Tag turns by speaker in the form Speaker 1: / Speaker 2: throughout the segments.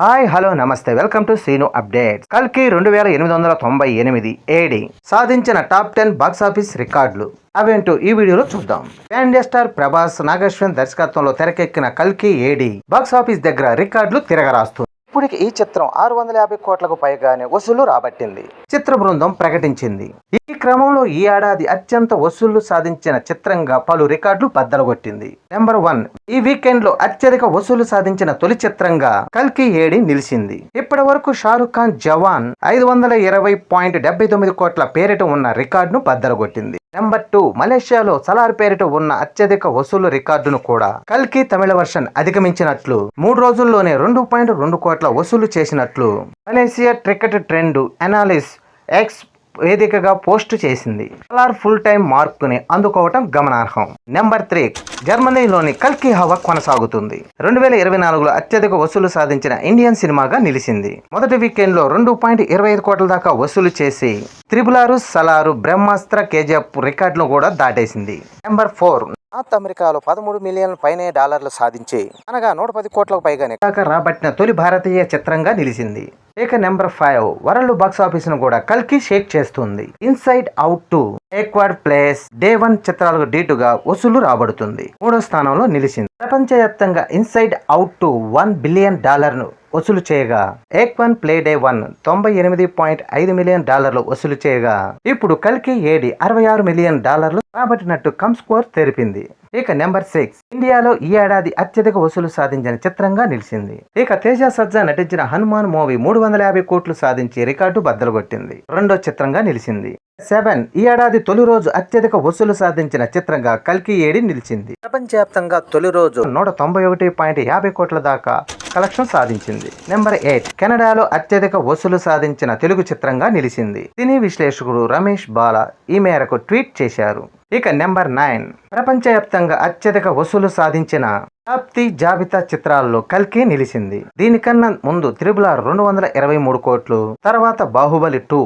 Speaker 1: Hi hello namaste. Welcome to Seenu update కల్కి రెండు వేల ఎనిమిది వందల తొంభై ఎనిమిది ఏడి సాధించిన టాప్ టెన్ బాక్స్ ఆఫీస్ రికార్డులు. అవేంటో ఈ వీడియోలో చూద్దాం. ప్యాండియా స్టార్ ప్రభాస్ నాగేశ్వరన్ దర్శకత్వంలో తెరకెక్కిన కల్కి ఏడి బాక్స్ ఆఫీస్ దగ్గర రికార్డులు తిరగరాస్తుంది. ఇప్పటికి ఈ చిత్రం ఆరు వందల యాభై కోట్లకు పైగానే వసూలు రాబట్టింది. చిత్ర బృందం ప్రకటించింది. ఈ క్రమంలో ఈ ఏడాది అత్యంత వసూళ్ళు సాధించిన చిత్రంగా పలు రికార్డులు బద్దలగొట్టింది. నెంబర్ వన్ ఈ వీకెండ్లో అత్యధిక వసూలు సాధించిన తొలి చిత్రంగా కల్కి ఏడి నిలిచింది. ఇప్పటి వరకు షారుఖ్ ఖాన్ జవాన్ ఐదు వందల ఇరవై పాయింట్ డెబ్బై తొమ్మిది కోట్ల పేరిట ఉన్న రికార్డును బద్దలగొట్టింది. నెంబర్ టూ మలేషియాలో సలార్ పేరిట ఉన్న అత్యధిక వసూలు రికార్డును కూడా కల్కి తమిళ వర్షన్ అధిగమించినట్లు మూడు రోజుల్లోనే రెండు పాయింట్ రెండు కోట్ల వసూలు చేసినట్లు. Malaysia cricket trend analyst X వేదికగా పోస్టు చేసింది. సలార్ ఫుల్ టైం మార్కుని అందుకోవటం గమనార్హం. నెంబర్ త్రీ జర్మనీలోని కల్కి హవా కొనసాగుతుంది. రెండు వేల ఇరవై నాలుగులో అత్యధిక వసూలు సాధించిన ఇండియన్ సినిమాగా నిలిచింది. మొదటి వీకెండ్లో రెండు పాయింట్ ఇరవై ఐదు కోట్ల దాకా వసూలు చేసి త్రిబులారు సలారు బ్రహ్మాస్త్ర కేజీఎఫ్ రికార్డును కూడా దాటేసింది. నెంబర్ ఫోర్ నార్త్ అమెరికాలో పదమూడు మిలియన్ పైనే డాలర్లు సాధించి అనగా నూట పది కోట్లకు పైగానే కాక రాబట్టిన తొలి భారతీయ చిత్రంగా నిలిచింది. ఇక నెంబర్ ఫైవ్ వరల్డ్ బాక్స్ ఆఫీస్ను కూడా కల్కి షేక్ చేస్తుంది. Inside out two a quiet place day one చిత్రాలకు డీటుగా వసూలు రాబడుతుంది. మూడో స్థానంలో నిలిచింది. ప్రపంచవ్యాప్తంగా inside out two one billion డాలర్ను వసూలు చేయగా ఏక్ వన్ ప్లే డే వన్ తొంభై ఎనిమిది పాయింట్ ఐదు మిలియన్ డాలర్లు వసూలు చేయగా ఇప్పుడు కల్కి ఏడి అరవై ఆరు మిలియన్ డాలర్లు రాబట్టినట్టు కమ్ స్కోర్ తెలిపింది. ఇక నెంబర్ సిక్స్. ఇండియాలో ఈ ఏడాది అత్యధిక వసూలు సాధించిన చిత్రంగా నిలిచింది. ఇక తేజ సజ్జా నటించిన హనుమాన్ మూవీ మూడు వందల యాభై కోట్లు సాధించి రికార్డు బద్దలుగొట్టింది. రెండో చిత్రంగా నిలిచింది. సెవెన్. ఈ ఏడాది తొలి రోజు అత్యధిక వసూలు సాధించిన చిత్రంగా కల్కి ఏడి నిలిచింది. ప్రపంచవ్యాప్తంగా తొలి రోజు నూట తొంభై ఒకటి పాయింట్ యాభై కోట్ల దాకా కలెక్షన్ సాధించింది. Number eight. కెనడాలో అత్యధిక వసూలు సాధించిన తెలుగు చిత్రంగా నిలిచింది. సినీ విశ్లేషకుడు రమేష్ బాలా ఈ మేరకు ట్వీట్ చేశారు. ఇక నెంబర్ నైన్. ప్రపంచవ్యాప్తంగా అత్యధిక వసూలు సాధించిన టాప్తి జాబితా చిత్రాల్లో కల్కి నిలిచింది. దీనికన్నా ముందు త్రిబుల రెండు వందల ఇరవై మూడు కోట్లు తర్వాత బాహుబలి టూ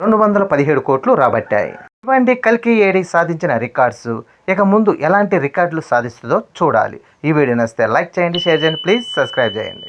Speaker 1: రెండు వందల పదిహేడు కోట్లు రాబట్టాయి. ఇవ్వండి కల్కి ఏడి సాధించిన రికార్డ్స్ ఇక ముందు ఎలాంటి రికార్డులు సాధిస్తుందో చూడాలి. ఈ వీడియో నచ్చితే లైక్ చేయండి షేర్ చేయండి ప్లీజ్ సబ్స్క్రైబ్ చేయండి.